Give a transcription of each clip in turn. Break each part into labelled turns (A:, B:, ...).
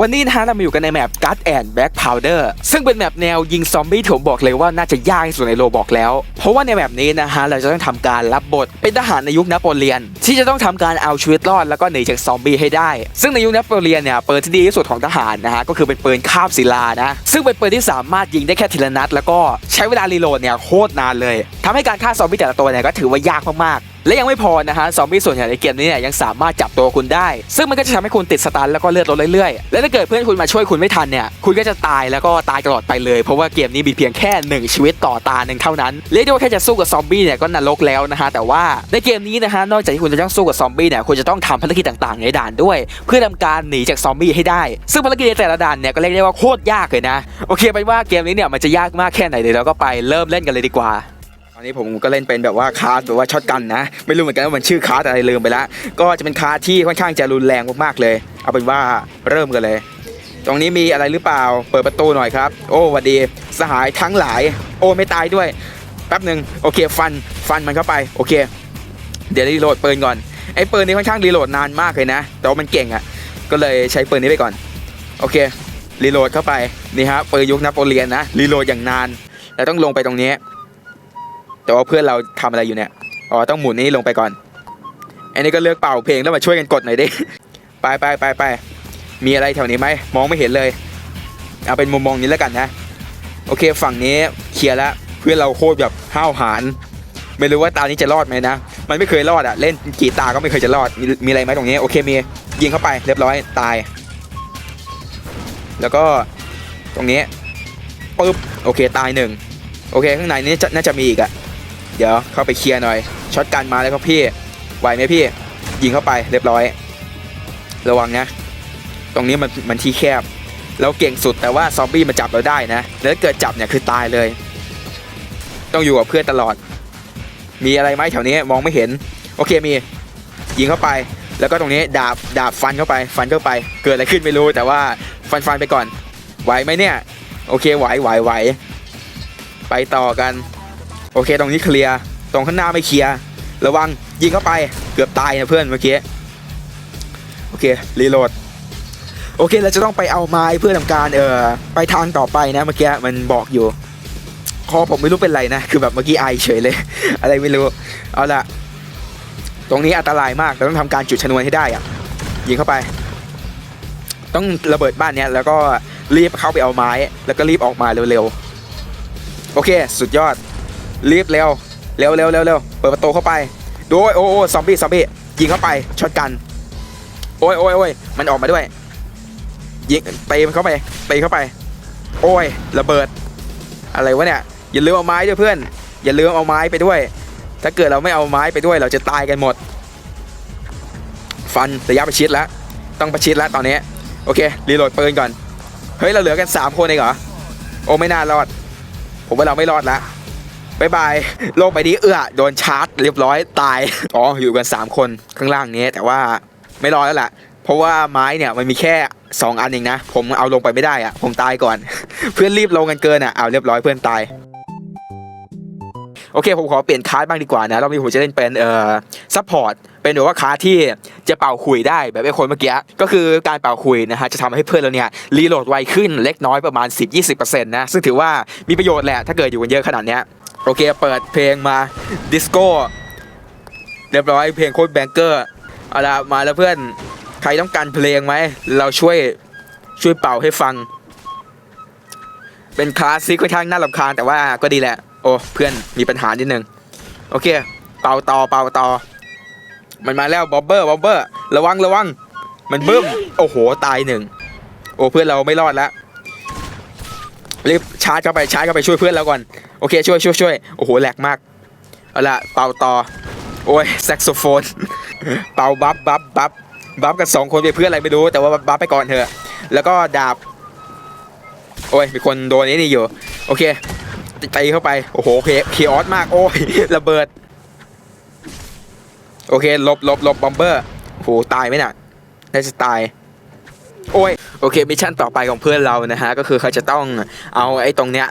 A: วันนี้นะฮะเรามาอยู่กันในแมป Gut and Black Powder ซึ่งเป็นแมปแนวยิงซอมบี้ที่ผมบอกเลยว่าน่าจะยากที่สุดในโลบอกแล้ว เพราะว่าในแมปนี้นะฮะเราจะต้องทำการรับบทเป็นทหารในยุคนโปเลียน ที่จะต้องทำการเอาชีวิตรอดแล้วก็หนีจากซอมบี้ให้ได้ ซึ่งในยุคนโปเลียนเนี่ยปืนที่ดีที่สุดของทหารนะฮะก็คือเป็นปืนคาบศิลานะซึ่งเป็นปืนที่สามารถยิงได้แค่ทีละนัดแล้วก็ใช้เวลารีโหลดเนี่ยโคตรนานเลยทำให้การฆ่าซอมบี้แต่ละตัวเนี่ยก็ถือว่ายากมากๆ และยังไม่พอนะฮะซอมบี้ส่วนใหญ่ในเกมนี้เนี่ยยังสามารถจับตัวคุณได้ ซึ่งมันก็จะทำให้คุณติดสตันแล้วก็เลือดลดเรื่อยๆ และถ้าเกิดเพื่อนคุณมาช่วยคุณไม่ทันเนี่ยคุณก็จะตายแล้วก็ตายตลอดไปเลย เพราะว่าเกมนี้มีเพียงแค่หนึ่งชีวิตต่อตาหนึ่งเท่านั้นเรียกได้ว่าแค่จะสู้กับซอมบี้เนี่ยก็นรกแล้วนะฮะแต่ว่าในเกมนี้นะฮะนอกจากที่คุณจะต้องสู้กับซอมบี้เนี่ยคุณจะต้องทำภารกิจต่างๆ ในด่านด้วย เพื่อทำการหนีจากซอมบี้ให้ได้ ซึ่งภารกิจในแต่ละด่านเนี่ยก็เรียกได้ว่าโคตรยากเลยนะโอเคเป็นว่าเกมนี้เนี่ยมันจะยากมากแค่ไหนเดี๋ยวเราก็ไปเริ่มเล่นกันเลยดีกว่า อนนี้ผมก็เล่นเป็นแบบว่าคาร์ดแบบว่าช็อตกันนะ ไม่รู้เหมือนกันว่ามันชื่อคาร์ดอะไรลืมไปแล้วก็จะเป็นคาร์ดที่ค่อนข้างจะรุนแรงมากๆเลย เอาเป็นว่าเริ่มกันเลย ตรงนี้มีอะไรหรือเปล่า เปิดประตูหน่อยครับ โอ้วัดดี สหายทั้งหลาย โอ้ไม่ตายด้วย แป๊บหนึ่งโอเค ฟัน ฟันมันเข้าไป โอเค เดี๋ยวรีโหลดปืนก่อน ไอ้ปืนนี้ค่อนข้างรีโหลดนานมากเลยนะ แต่ว่ามันเก่งอะ่ะ ก็เลยใช้ปืนนี้ไปก่อน โอเค รีโหลดเข้าไป นี่ฮะปืนยุคนโปเลียนนะ รีโหลดอย่างนาน แล้วต้องลงไปตรงนี้ แต่ว่าเพื่อนเราทำอะไรอยู่เนี่ยอ๋อต้องหมุนนี่ลงไปก่อน อันนี้ก็เลือกเป่าเพลงแล้วมาช่วยกันกดหน่อยดิไปไปไปไปมีอะไรแถวนี้ไหมมองไม่เห็นเลย เอาเป็นมุมมองนี้แล้วกันนะ โอเคฝั่งนี้เคลียร์แล้วเพื่อนเราโคตรแบบห้าวหาญไม่รู้ว่าตานี้จะรอดไหมนะ มันไม่เคยรอดอะเล่นกี่ตาก็ไม่เคยจะรอด มีมีอะไรไหมตรงนี้ โอเคมียิงเข้าไปเรียบร้อยตาย แล้วก็ตรงนี้ปึ๊บโอเคตายหนึ่งโอเคข้างในนี้น่าจะมีอีกอะ เดี๋ยวเข้าไปเคลียร์หน่อยช็อตกันมาแล้วครับพี่ไหวไหมพี่ ยิงเข้าไปเรียบร้อย ระวังนะ ตรงนี้มันมันที่แคบ เราเก่งสุดแต่ว่าซอมบี้มาจับเราได้นะแล้วถ้าเกิดจับเนี่ยคือตายเลย ต้องอยู่กับเพื่อนตลอด มีอะไรไหมแถวนี้มองไม่เห็น โอเคมียิงเข้าไป แล้วก็ตรงนี้ดาบดาบฟันเข้าไป ฟันเข้าไป เกิดอะไรขึ้นไม่รู้แต่ว่าฟันฟันไปก่อนไหวไหมเนี่ย โอเคไหวไหวไหวไปต่อกัน โอเค ตรงนี้เคลียร์ตรงข้างหน้าไม่เคลียร์ระวังยิงเข้าไปเกือบตายนะเพื่อนเมื่อกี้โอเครีโหลดโอเคเราจะต้องไปเอาไม้เพื่อทำการเอ่อไปทางต่อไปนะเมื่อกี้มันบอกอยู่ คอผมไม่รู้เป็นไรนะคือแบบเมื่อกี้ไอเฉยเลย อะไรไม่รู้เอาละตรงนี้อันตรายมากเราต้องทำการจุดชนวนให้ได้อะยิงเข้าไป ต้องระเบิดบ้านเนี้ยแล้วก็รีบเข้าไปเอาไม้ แล้วก็รีบออกมาเร็วๆโอเค สุดยอด รีบเร็วเร็วเร็วเร็วเร็วเปิดประตูเข้าไปดูโอ้ยโอ้โอ้ซอมบี้ซอมบี้ยิงเข้าไปช็อตกัน โอ้ยโอ้ยโอ้ยมันออกมาด้วยยิงตีมันเข้าไปตีเข้าไป โอ้ยระเบิด อะไรวะเนี่ยอย่าลืมเอาไม้ด้วยเพื่อน อย่าลืมเอาไม้ไปด้วย ถ้าเกิดเราไม่เอาไม้ไปด้วย เราจะตายกันหมด ฟันระยะประชิดแล้วต้องประชิดแล้วตอนนี้โอเครีโหลดปืนก่อนเฮ้ยเราเหลือกัน 3 คนเองเหรอโอ้ไม่น่ารอด ผมว่าเราไม่รอดละ บายบายโลกใบนี้เอื้อโดนชาร์จเรียบร้อยตาย อ๋ออยู่กัน 3 คนข้างล่างนี้ แต่ว่าไม่รอดแล้วล่ะ เพราะว่าไม้เนี่ยมันมีแค่ 2 อันเองนะ ผมเอาลงไปไม่ได้อะผมตายก่อน เพื่อนรีบลงกันเกินอะเอาเรียบร้อยเพื่อนตายโอเคผมขอเปลี่ยนคาร์ดบ้างดีกว่านะรอบนี้ผมจะเล่นเป็นเอ่อซัพพอร์ตเป็นแบบว่าคาร์ดที่จะเป่าขุยได้แบบไอ้คนเมื่อกี้ก็คือการเป่าขุยนะฮะจะทำให้เพื่อนเราเนี่ยรีโหลดไวขึ้นเล็กน้อยประมาณ 10-20%นะซึ่งถือว่ามีประโยชน์แหละถ้าเกิดอยู่กันเยอะขนาดเนี้ย โอเคเปิดเพลงมาดิสโก้เรียบร้อยเพลงโคตรแบงเกอร์เอาละมาแล้วเพื่อนใครต้องการเพลงไหม เราช่วยช่วยเป่าให้ฟัง เป็นคลาสสิกค่อนข้างน่ารำคาญแต่ว่าก็ดีแหละ โอ้เพื่อนมีปัญหานิดนึง โอเค เป่าต่อเป่าต่อ มันมาแล้วบอบเบอร์บอบเบอร์ระวังระวัง มันบึ้ม โอ้โห ตายหนึ่ง โอ้เพื่อนเราไม่รอดแล้วรีบชาร์จเข้าไปชาร์จเข้าไปช่วยเพื่อนเราก่อน โอเคช่วยช่วยช่วยโอ้โหแหลกมากเอาละเป่าต่อโอ้ยแซกโซโฟน เป่าบัฟบัฟบัฟบัฟกันสองคนเป็นเพื่อนอะไรไม่รู้แต่ว่าบัฟไปก่อนเถอะ แล้วก็ดาบ โอ้ยมีคนโดนนี้นี่อยู่ โอเคตีเข้าไปโอ้โหเคเคออสมากโอ้ยระเบิด โอเคลบลบลบ บอมเบอร์โอ้โหตายไหมน่ะน่าจะตาย โอ้ยโอเคมิชชั่นต่อไปของเพื่อนเรานะฮะก็คือเขาจะต้องเอาไอ้ตรงเนี้ย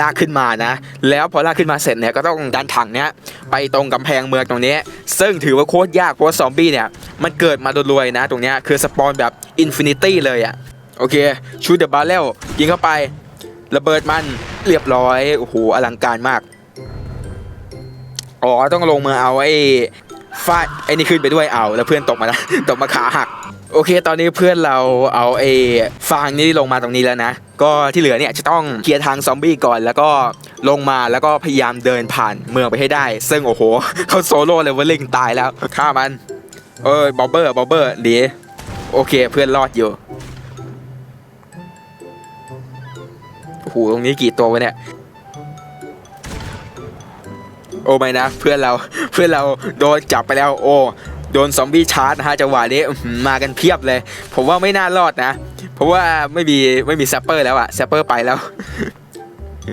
A: ลากขึ้นมานะ แล้วพอลากขึ้นมาเสร็จเนี่ยก็ต้องดันถังเนี้ยไปตรงกำแพงเมืองตรงนี้ ซึ่งถือว่าโคตรยากเพราะซอมบี้เนี่ยมันเกิดมาโดยรวยนะ ตรงเนี้ยคือสปอนแบบอินฟินิตี้เลยอะโอเคชูเดอะบาร์เรลยิงเข้าไประเบิดมันเรียบร้อยโอ้โหอลังการมากอ๋อต้องลงมาเอาไอ้ฟาดไอ้นี่ขึ้นไปด้วยเอาแล้วเพื่อนตกมาแล้วตกมาขาหัก โอเค ตอนนี้เพื่อนเราเอาไอ้ฟางนี่ลงมาตรงนี้แล้วนะ ก็ที่เหลือเนี่ยจะต้องเคลียร์ทางซอมบี้ก่อน แล้วก็ลงมาแล้วก็พยายามเดินผ่านเมืองไปให้ได้ ซึ่งโอ้โหเขาโซโล่เลเวลลิ่งตายแล้วฆ่ามัน เอ้ยบอบเบอร์บอบเบอร์ดีโอเคเพื่อนรอดอยู่โอ้โหตรงนี้กี่ตัววะเนี่ยโอ้ไม่นะเพื่อนเราเพื่อนเราโดนจับไปแล้ว โอ้ โดนซอมบี้ชาร์จนะฮะจังหวะนี้มากันเพียบเลย ผมว่าไม่น่ารอดนะ เพราะว่าไม่มีไม่มีแซปเปอร์แล้วอะแซปเปอร์ไปแล้ว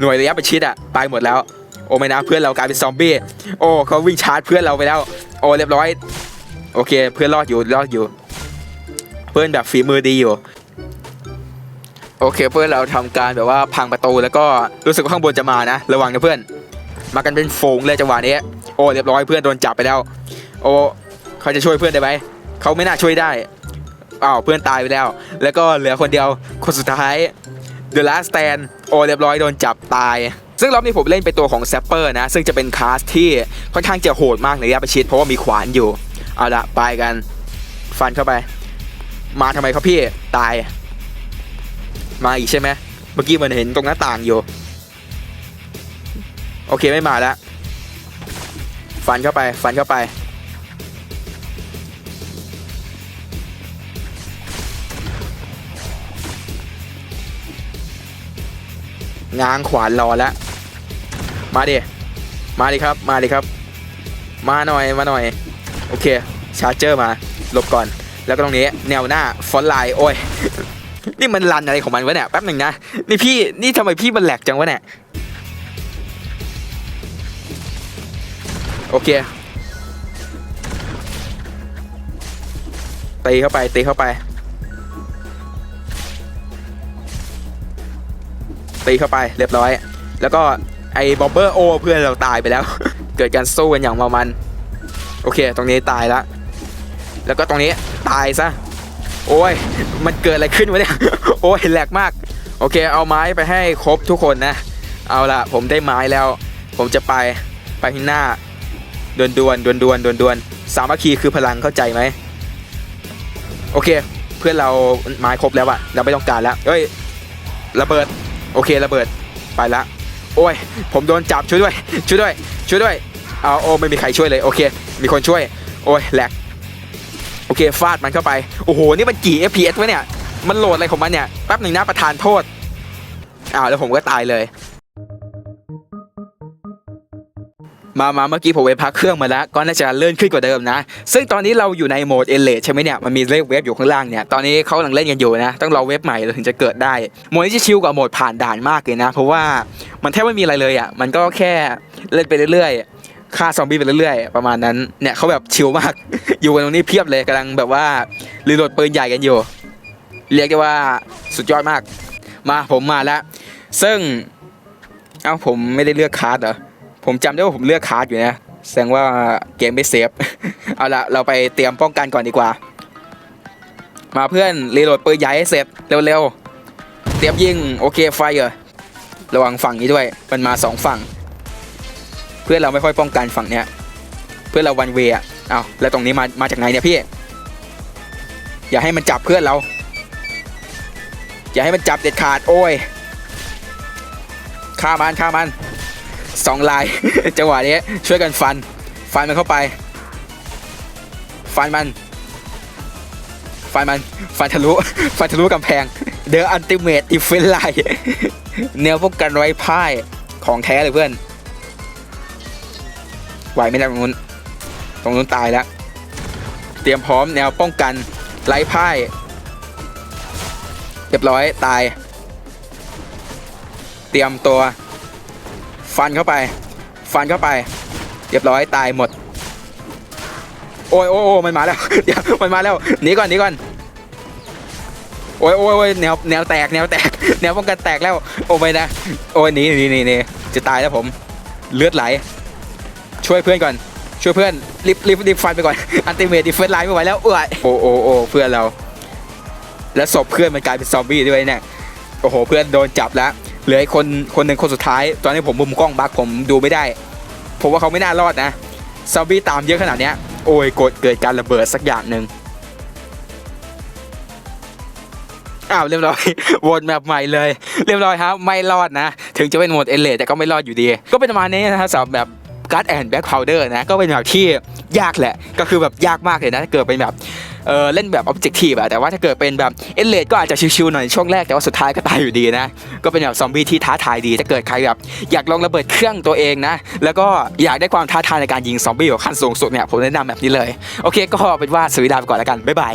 A: หน่วยระยะประชิดอะไปหมดแล้ว โอ้ไม่นะเพื่อนเรากลายเป็นซอมบี้โอ้เขาวิ่งชาร์จเพื่อนเราไปแล้ว โอ้เรียบร้อย โอเค เพื่อนรอดอยู่รอดอยู่ เพื่อนแบบฝีมือดีอยู่โอเคเพื่อนเราทำการแบบว่าพังประตูแล้วก็รู้สึกว่าข้างบนจะมานะ ระวังนะเพื่อน มากันเป็นฝูงเลยจังหวะนี้โอ้เรียบร้อยเพื่อนโดนจับไปแล้ว โอ้ เขาจะช่วยเพื่อนได้ไหมเขาไม่น่าช่วยได้อ้าวเพื่อนตายไปแล้ว แล้วก็เหลือคนเดียวคนสุดท้าย The Last Stand โอ้เรียบร้อยโดนจับตาย ซึ่งรอบนี้ผมเล่นเป็นตัวของแซปเปอร์นะ ซึ่งจะเป็นคลาสที่ค่อนข้างจะโหดมากในระยะประชิดเพราะว่ามีขวานอยู่ เอาละไปกัน ฟันเข้าไป มาทำไมครับพี่ตาย มาอีกใช่ไหมเมื่อกี้มันเห็นตรงหน้าต่างอยู่ โอเคไม่มาแล้ว ฟันเข้าไป ฟันเข้าไป ง้างขวานรอแล้วมาดิมาดิครับ มาดิครับ มาหน่อยมาหน่อย โอเค ชาร์เจอร์มาหลบก่อน แล้วก็ตรงนี้แนวหน้าฟอนต์ไลน์โอ้ยนี่มันรันอะไรของมันวะเนี่ยแป๊บหนึ่งนะนี่พี่นี่ทำไมพี่มันแหลกจังวะเนี่ยโอเคตีเข้าไปตีเข้าไป ตีเข้าไปเรียบร้อย แล้วก็ไอ้บอบเบอร์โอเพื่อนเราตายไปแล้ว เกิดการสู้กันอย่างมามัน โอเค ตรงนี้ตายแล้วแล้วก็ตรงนี้ตายซะโอ้ย มันเกิดอะไรขึ้นวะเนี่ย โอ้ยแหลกมาก โอเค เอาไม้ไปให้ครบทุกคนนะ เอาละผมได้ไม้แล้ว ผมจะไปไปข้างหน้าดวนดวนดวนดวนดวนดวนสามัคคีคือพลังเข้าใจไหมโอเค เพื่อนเราไม้ครบแล้วอะเราไม่ต้องการแล้วเอ้ยระเบิด โอเคระเบิดไปละ โอ้ย ผมโดนจับช่วยด้วย ช่วยด้วย ช่วยด้วย เอาโอ้ไม่มีใครช่วยเลยโอเค มีคนช่วย โอ้ยแหลกโอเคฟาดมันเข้าไป โอ้โห นี่มันกี่ FPS วะเนี่ย มันโหลดอะไรของมันเนี่ย แป๊บหนึ่งนะประธานโทษ อ้าวแล้วผมก็ตายเลย มามาเมื่อกี้ผมไปพักเครื่องมาแล้ว ก็น่าจะเลื่อนขึ้นกว่าเดิมนะ ซึ่งตอนนี้เราอยู่ในโหมดเอเลใช่ไหมเนี่ย มันมีเลขเวฟอยู่ข้างล่างเนี่ย ตอนนี้เขากำลังเล่นกันอยู่นะ ต้องรอเวฟใหม่เราถึงจะเกิดได้ โหมดนี้จะชิลกว่าโหมดผ่านด่านมากเลยนะ เพราะว่ามันแทบไม่มีอะไรเลยอะ มันก็แค่เล่นไปเรื่อยๆ ฆ่าซอมบี้ไปเรื่อยๆ ประมาณนั้น เนี่ยเขาแบบชิลมาก อยู่กันตรงนี้เพียบเลยกำลังแบบว่ารีโหลดปืนใหญ่กันอยู่ เรียกได้ว่าสุดยอดมาก มาผมมาแล้ว ซึ่ง เอ้าผมไม่ได้เลือกคาร์ดเหรอ ผมจำได้ว่าผมเลือกคาร์ดอยู่นะ แสดงว่าเกมไม่เซฟ เอาละเราไปเตรียมป้องกันก่อนดีกว่า มาเพื่อนรีโหลดปืนใหญ่ให้เสร็จเร็วๆ เตรียมยิงโอเคไฟเหรอระวังฝั่งนี้ด้วย มันมาสองฝั่ง เพื่อนเราไม่ค่อยป้องกันฝั่งเนี้ย เพื่อนเราวันเวอะเอาแล้วตรงนี้มามาจากไหนเนี่ยพี่ อย่าให้มันจับเพื่อนเรา อย่าให้มันจับเด็ดขาดโอ้ยฆ่ามันฆ่ามัน สองลาย จังหวะนี้ช่วยกันฟัน ฟันมันเข้าไป ฟันมัน ฟันมัน ฟันทะลุ ฟันทะลุกำแพง เดอะอันติเมตอีเฟนไลแนวพวกกันไร้พ่ายของแท้เลยเพื่อน ไหวไม่ได้ตรงนู้น ตรงนู้นตายแล้ว เตรียมพร้อมแนวป้องกันไร้พ่ายเรียบร้อยตาย เตรียมตัว ฟันเข้าไป ฟันเข้าไป เรียบร้อยตายหมด โอ้ยโอ้ยมันมาแล้วเดี๋ยวมันมาแล้วหนีก่อนหนีก่อนโอ้ยโอ้ยโอ้ยแนวแนวแตกแนวแตกแนวป้องกันแตกแล้ว โอ้ไม่นะโอ้ยหนีหนีหนีหนีจะตายแล้วผม เลือดไหล ช่วยเพื่อนก่อน ช่วยเพื่อนรีบรีบรีบฟันไปก่อนอันติเมทดิเฟนไลน์ไม่ไหวแล้วเอ้ยโอ้โอ้โอ้เพื่อนเรา แล้วศพเพื่อนมันกลายเป็นซอมบี้ด้วยเนี่ยโอ้โห เพื่อนโดนจับแล้ว เหลืออีกคนคนหนึ่งคนสุดท้าย ตอนนี้ผมมุมกล้องบักผมดูไม่ได้ ผมว่าเขาไม่น่ารอดนะซอมบี้ตามเยอะขนาดเนี้ย โอ้ยกดเกิดการระเบิดสักอย่างหนึ่งอ้าวเรียบร้อยวนแบบใหม่เลย เรียบร้อยครับ ไม่รอดนะ ถึงจะเป็นโหมดเอเลแต่ก็ไม่รอดอยู่ดี ก็เป็นประมาณนี้นะครับสำหรับแบบการ์ดแอนด์แบ็คพาวเดอร์นะ ก็เป็นแบบที่ยากแหละ ก็คือแบบยากมากเลยนะ เกิดเป็นแบบ เออเล่นแบบออบเจกตีฟอะแต่ว่าถ้าเกิดเป็นแบบเอเลดก็อาจจะชิวๆหน่อยช่วงแรกแต่ว่าสุดท้ายก็ตายอยู่ดีนะ ก็เป็นแบบซอมบี้ที่ท้าทายดีถ้าเกิดใครแบบอยากลองระเบิดเครื่องตัวเองนะ แล้วก็อยากได้ความท้าทายในการยิงซอมบี้แบบขั้นสูงสุดเนี่ยผมแนะนำแบบนี้เลย โอเค ก็เป็นว่าสวีดาไปก่อนแล้วกันบ๊ายบาย